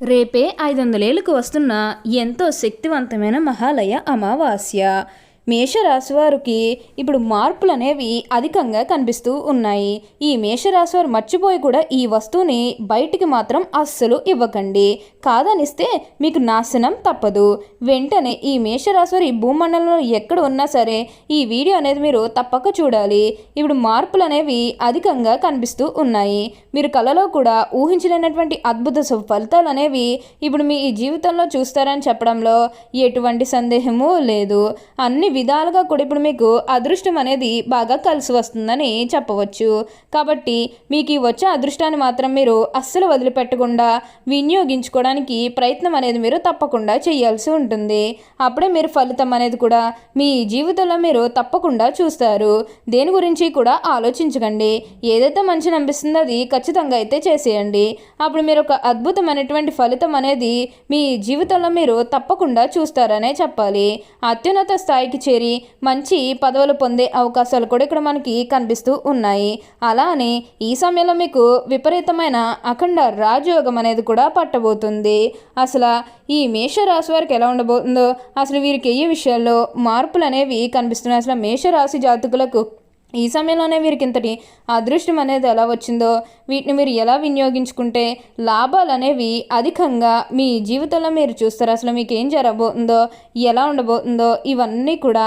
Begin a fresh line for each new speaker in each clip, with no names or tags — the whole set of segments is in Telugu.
రేపే ఐదు వందలేళ్ళకు వస్తున్న ఎంతో శక్తివంతమైన మహాలయ అమావాస్య. మేషరాశి వారికి ఇప్పుడు మార్పులు అనేవి అధికంగా కనిపిస్తూ ఉన్నాయి. ఈ మేషరాశివారు మర్చిపోయి కూడా ఈ వస్తువుని బయటికి మాత్రం అస్సలు ఇవ్వకండి. కాదనిస్తే మీకు నాశనం తప్పదు. వెంటనే ఈ మేషరాశివారు ఈ భూమండలంలో ఎక్కడ ఉన్నా సరే ఈ వీడియో అనేది మీరు తప్పక చూడాలి. ఇప్పుడు మార్పులు అనేవి అధికంగా కనిపిస్తూ ఉన్నాయి. మీరు కళలో కూడా ఊహించలేనటువంటి అద్భుత ఫలితాలు అనేవి ఇప్పుడు మీ ఈ జీవితంలో చూస్తారని చెప్పడంలో ఎటువంటి సందేహము లేదు. అన్ని విధాలుగా కూడా ఇప్పుడు మీకు అదృష్టం అనేది బాగా కలిసి వస్తుందని చెప్పవచ్చు. కాబట్టి మీకు ఈ వచ్చే అదృష్టాన్ని మాత్రం మీరు అస్సలు వదిలిపెట్టకుండా వినియోగించుకోవడానికి ప్రయత్నం అనేది మీరు తప్పకుండా చేయాల్సి ఉంటుంది. అప్పుడే మీరు ఫలితం అనేది కూడా మీ జీవితంలో మీరు తప్పకుండా చూస్తారు. దేని గురించి కూడా ఆలోచించకండి. ఏదైతే మంచి అనిపిస్తుందో అది ఖచ్చితంగా అయితే చేసేయండి. అప్పుడు మీరు ఒక అద్భుతమైనటువంటి ఫలితం అనేది మీ జీవితంలో మీరు తప్పకుండా చూస్తారనే చెప్పాలి. అత్యున్నత స్థాయికి చేరి మంచి పదవులు పొందే అవకాశాలు కూడా ఇక్కడ మనకి కనిపిస్తూ ఉన్నాయి. అలానే ఈ సమయంలో మీకు విపరీతమైన అఖండ రాజయోగం అనేది కూడా పట్టబోతుంది. అసలు ఈ మేషరాశి వారికి ఎలా ఉండబోతుందో అసలు వీరికి ఏ విషయాల్లో మార్పులు అనేవి కనిపిస్తున్నాయి? అసలు మేషరాశి జాతకులకు ఈ సమయంలోనే వీరికి ఇంతటి అదృష్టం అనేది ఎలా వచ్చిందో వీటిని మీరు ఎలా వినియోగించుకుంటే లాభాలు అనేవి అధికంగా మీ జీవితంలో మీరు చూస్తారు. అసలు మీకు ఏం జరగబోతుందో ఎలా ఉండబోతుందో ఇవన్నీ కూడా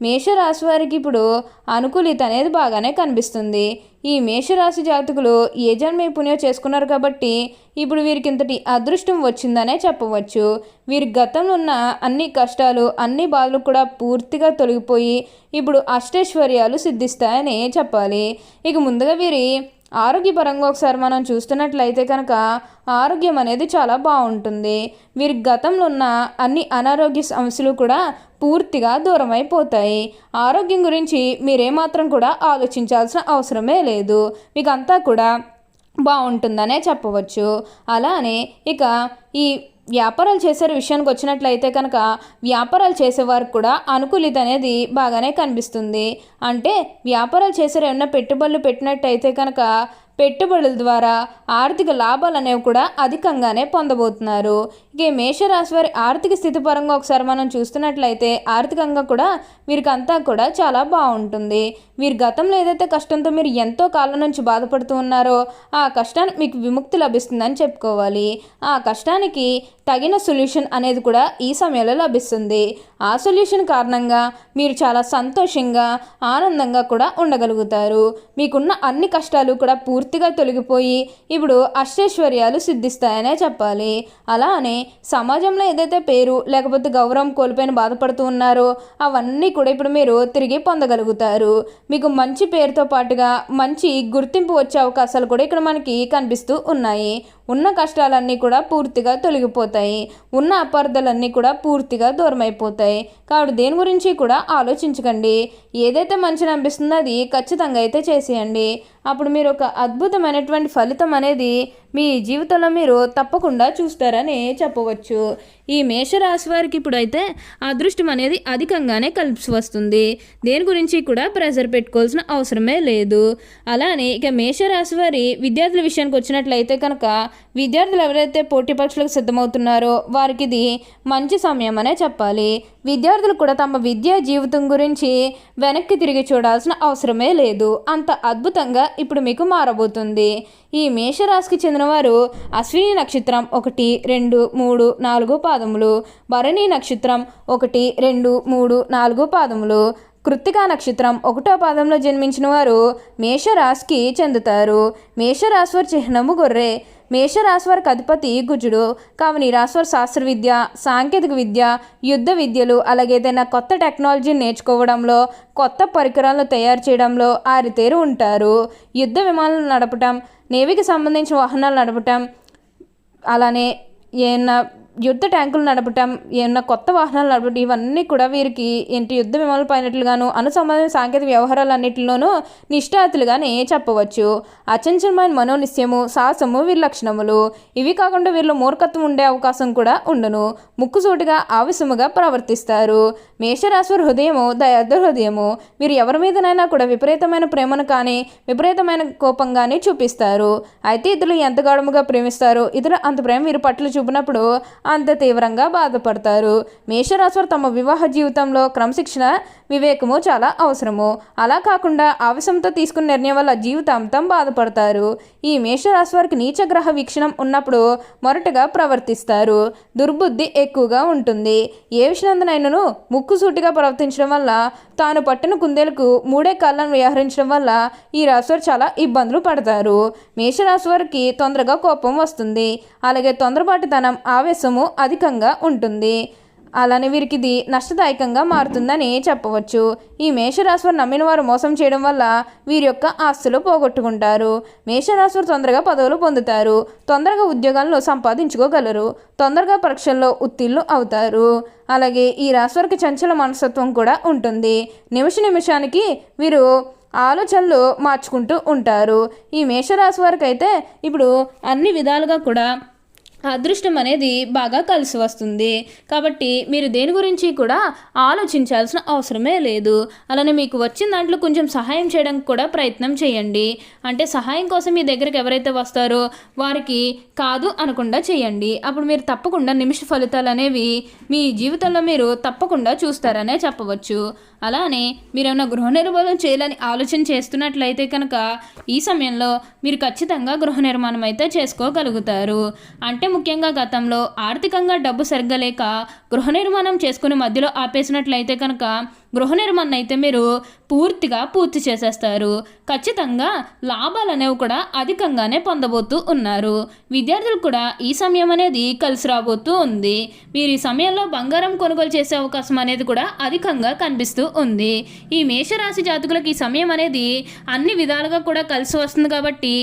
మేషరాశి వారికి ఇప్పుడు అనుకూలిత అనేది బాగానే కనిపిస్తుంది. ఈ మేషరాశి జాతకులు ఏ జన్మే పుణ్యం చేసుకున్నారు కాబట్టి ఇప్పుడు వీరికి ఇంతటి అదృష్టం వచ్చిందనే చెప్పవచ్చు. వీరి గతంలో ఉన్న అన్ని కష్టాలు అన్ని బాధలు కూడా పూర్తిగా తొలగిపోయి ఇప్పుడు అష్టైశ్వర్యాలు సిద్ధిస్తాయని చెప్పాలి. ఇక ముందుగా వీరి ఆరోగ్యపరంగా ఒకసారి మనం చూస్తున్నట్లయితే కనుక ఆరోగ్యం అనేది చాలా బాగుంటుంది. వీరి గతంలో ఉన్న అన్ని అనారోగ్య సమస్యలు కూడా పూర్తిగా దూరం అయిపోతాయి ఆరోగ్యం గురించి మీరేమాత్రం కూడా ఆలోచించాల్సిన అవసరమే లేదు. మీకు అంతా కూడా బాగుంటుందనే చెప్పవచ్చు. అలానే ఇక ఈ వ్యాపారాలు చేసే విషయానికి వచ్చినట్లయితే కనుక వ్యాపారాలు చేసేవారికి కూడా అనుకూలిత అనేది బాగానే కనిపిస్తుంది. అంటే వ్యాపారాలు చేసే ఏమైనా పెట్టుబడులు పెట్టినట్టయితే కనుక పెట్టుబడుల ద్వారా ఆర్థిక లాభాలు అనేవి కూడా అధికంగానే పొందబోతున్నారు. ఇక మేషరాశి వారి ఆర్థిక స్థితి పరంగా ఒకసారి మనం చూస్తున్నట్లయితే ఆర్థికంగా కూడా వీరికి అంతా కూడా చాలా బాగుంటుంది. మీరు గతంలో ఏదైతే కష్టంతో మీరు ఎంతో కాలం నుంచి బాధపడుతూ ఉన్నారో ఆ కష్టానికి మీకు విముక్తి లభిస్తుందని చెప్పుకోవాలి. ఆ కష్టానికి తగిన సొల్యూషన్ అనేది కూడా ఈ సమయంలో లభిస్తుంది. ఆ సొల్యూషన్ కారణంగా మీరు చాలా సంతోషంగా ఆనందంగా కూడా ఉండగలుగుతారు. మీకున్న అన్ని కష్టాలు కూడా పూర్తిగా తొలగిపోయి ఇప్పుడు అష్టైశ్వర్యాలు సిద్ధిస్తాయనే చెప్పాలి. అలానే సమాజంలో ఏదైతే పేరు లేకపోతే గౌరవం కోల్పోయిన బాధపడుతూ ఉన్నారో అవన్నీ కూడా ఇప్పుడు మీరు తిరిగి పొందగలుగుతారు. మీకు మంచి పేరుతో పాటుగా మంచి గుర్తింపు వచ్చే అవకాశాలు కూడా ఇక్కడ మనకి కనిపిస్తూ ఉన్నాయి. ఉన్న కష్టాలన్నీ కూడా పూర్తిగా తొలగిపోతాయి. ఉన్న అపార్థాలన్నీ కూడా పూర్తిగా దూరం అయిపోతాయి కాబట్టి దేని గురించి కూడా ఆలోచించకండి. ఏదైతే మంచిని అనిపిస్తుందో అది ఖచ్చితంగా అయితే చేసేయండి. అప్పుడు మీరు ఒక అద్భుతమైనటువంటి ఫలితం అనేది మీ జీవితంలో మీరు తప్పకుండా చూస్తారని చెప్పవచ్చు. ఈ మేషరాశి వారికి ఇప్పుడైతే అదృష్టం అనేది అధికంగానే కలిసి వస్తుంది. దేని గురించి కూడా ప్రెజర్ పెట్టుకోవాల్సిన అవసరమే లేదు. అలానే ఇక మేషరాశి వారి విద్యార్థుల విషయానికి వచ్చినట్లయితే కనుక విద్యార్థులు ఎవరైతే పోటీ పరీక్షలకు సిద్ధమవుతున్నారో వారికి ఇది మంచి సమయం అనే చెప్పాలి. విద్యార్థులు కూడా తమ విద్యా జీవితం గురించి వెనక్కి తిరిగి చూడాల్సిన అవసరమే లేదు. అంత అద్భుతంగా ఇప్పుడు మీకు మారబోతుంది. ఈ మేషరాశికి చెందినవారు అశ్విని నక్షత్రం ఒకటి రెండు మూడు నాలుగు పాదములు. భరణి నక్షత్రం ఒకటి రెండు మూడు నాలుగు పాదములు. కృత్తికా నక్షత్రం ఒకటో పాదంలో జన్మించిన వారు మేషరాశికి చెందుతారు. మేషరాశి వారి చిహ్నము గొర్రె. మేషరాశి అధిపతి గుజుడు. కావున ఈ శాస్త్ర విద్య సాంకేతిక విద్య యుద్ధ విద్యలు అలాగే ఏదైనా కొత్త టెక్నాలజీని నేర్చుకోవడంలో కొత్త పరికరాలను తయారు చేయడంలో ఆరితేరు ఉంటారు. యుద్ధ విమానాలు నడపటం నేవీకి సంబంధించిన వాహనాలు నడపటం అలానే ఏమైనా యుద్ధ ట్యాంకులు నడపటం ఏమన్నా కొత్త వాహనాలు నడపటం ఇవన్నీ కూడా వీరికి ఏంటి యుద్ధ విమానాలు పైనట్లుగాను అనుసంబంధ సాంకేతిక వ్యవహారాలన్నింటిలోనూ నిష్ఠాతులుగానే చెప్పవచ్చు. అచంచలమైన మనోనిశ్చయము సాహసము వీరి లక్షణములు. ఇవి కాకుండా వీరిలో మూర్ఖత్వం ఉండే అవకాశం కూడా ఉండను. ముక్కుసూటిగా ఆవేశముగా ప్రవర్తిస్తారు. మేషరాశి హృదయము దయార్థ హృదయము. వీరు ఎవరి మీదనైనా కూడా విపరీతమైన ప్రేమను కానీ విపరీతమైన కోపం కానీ చూపిస్తారు. అయితే ఇతరులు ఎంత గాఢముగా ప్రేమిస్తారు ఇతరులు అంత ప్రేమ వీరి పట్ల చూపినప్పుడు అంత తీవ్రంగా బాధపడతారు. మేషరాశి వారు తమ వివాహ జీవితంలో క్రమశిక్షణ వివేకము చాలా అవసరము. అలా కాకుండా ఆవేశంతో తీసుకున్న నిర్ణయం వల్ల జీవితాంతం బాధపడతారు. ఈ మేషరాశి వారికి నీచగ్రహ వీక్షణం ఉన్నప్పుడు మొరటగా ప్రవర్తిస్తారు. దుర్బుద్ధి ఎక్కువగా ఉంటుంది. ఏ విషయానందనైనను ముక్కుసూటిగా ప్రవర్తించడం వల్ల తాను పట్టిన కుందేలకు మూడే కాళ్ళను వ్యవహరించడం వల్ల ఈ రాశివారు చాలా ఇబ్బందులు పడతారు. మేషరాశి వారికి తొందరగా కోపం వస్తుంది. అలాగే తొందరపాటుతనం ఆవేశము అధికంగా ఉంటుంది. అలానే వీరికి ఇది నష్టదాయకంగా మారుతుందని చెప్పవచ్చు. ఈ మేషరాశివారు నమ్మిన వారు మోసం చేయడం వల్ల వీరి యొక్క ఆస్తులు పోగొట్టుకుంటారు. మేషరాశివారు తొందరగా పదవులు పొందుతారు. తొందరగా ఉద్యోగాలను సంపాదించుకోగలరు. తొందరగా పరీక్షల్లో ఉత్తీర్ణులు అవుతారు. అలాగే ఈ రాశి వారికి చంచల మనస్తత్వం కూడా ఉంటుంది. నిమిష నిమిషానికి వీరు ఆలోచనలు మార్చుకుంటూ ఉంటారు. ఈ మేషరాశి వారికి అయితే ఇప్పుడు అన్ని విధాలుగా కూడా అదృష్టం అనేది బాగా కలిసి వస్తుంది. కాబట్టి మీరు దేని గురించి కూడా ఆలోచించాల్సిన అవసరమే లేదు. అలానే మీకు వచ్చిన దాంట్లో కొంచెం సహాయం చేయడానికి కూడా ప్రయత్నం చేయండి. అంటే సహాయం కోసం మీ దగ్గరికి ఎవరైతే వస్తారో వారికి కాదు అనకుండా చేయండి. అప్పుడు మీరు తప్పకుండా నిమిష ఫలితాలు అనేవి మీ జీవితంలో మీరు తప్పకుండా చూస్తారనే చెప్పవచ్చు. అలానే మీరు గృహ నిర్మాణం చేయాలని ఆలోచన చేస్తున్నట్లయితే కనుక ఈ సమయంలో మీరు ఖచ్చితంగా గృహ నిర్మాణం అయితే చేసుకోగలుగుతారు. అంటే ముఖ్యంగా గతంలో ఆర్థికంగా డబ్బు సరిగ్గా లేక గృహ నిర్మాణం చేసుకుని మధ్యలో ఆపేసినట్లయితే కనుక గృహ నిర్మాణం అయితే మీరు పూర్తిగా పూర్తి చేసేస్తారు. ఖచ్చితంగా లాభాలు అనేవి కూడా అధికంగానే పొందబోతూ ఉన్నారు. విద్యార్థులు కూడా ఈ సమయం అనేది కలిసి రాబోతూ ఉంది. మీరు ఈ సమయంలో బంగారం కొనుగోలు చేసే అవకాశం అనేది కూడా అధికంగా కనిపిస్తూ ఉంది. ఈ మేషరాశి జాతకులకు ఈ సమయం అనేది అన్ని విధాలుగా కూడా కలిసి వస్తుంది కాబట్టి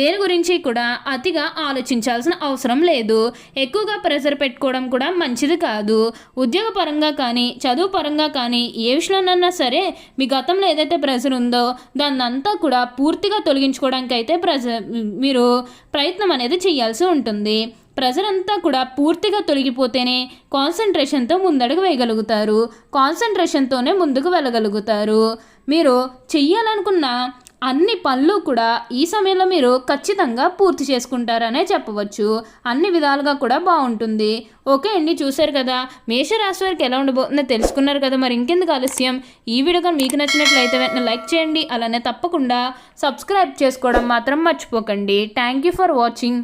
దేని గురించి కూడా అతిగా ఆలోచించాల్సిన అవసరం లేదు. ఎక్కువగా ప్రెజర్ పెట్టుకోవడం కూడా మంచిది కాదు. ఉద్యోగ పరంగా కానీ చదువు పరంగా కానీ ఏ విషయంలోనన్నా సరే మీ గతంలో ఏదైతే ప్రెజర్ ఉందో దాన్ని అంతా కూడా పూర్తిగా తొలగించుకోవడానికి అయితే ప్రెజర్ మీరు ప్రయత్నం అనేది చేయాల్సి ఉంటుంది. ప్రజలంతా అంతా కూడా పూర్తిగా తొలగిపోతేనే కాన్సన్ట్రేషన్తో ముందడుగు వేయగలుగుతారు. కాన్సన్ట్రేషన్తోనే ముందుకు వెళ్ళగలుగుతారు. మీరు చెయ్యాలనుకున్న అన్ని పనులు కూడా ఈ సమయంలో మీరు ఖచ్చితంగా పూర్తి చేసుకుంటారనే చెప్పవచ్చు. అన్ని విధాలుగా కూడా బాగుంటుంది. ఓకే అండి చూశారు కదా? మేషరాశి వారికి ఎలా ఉండబోతుందో తెలుసుకున్నారు కదా? మరి ఇంకెందుకు ఆలస్యం? ఈ వీడియో కానీ మీకు నచ్చినట్లయితే వెంటనే లైక్ చేయండి. అలానే తప్పకుండా సబ్స్క్రైబ్ చేసుకోవడం మాత్రం మర్చిపోకండి. Thank you for watching.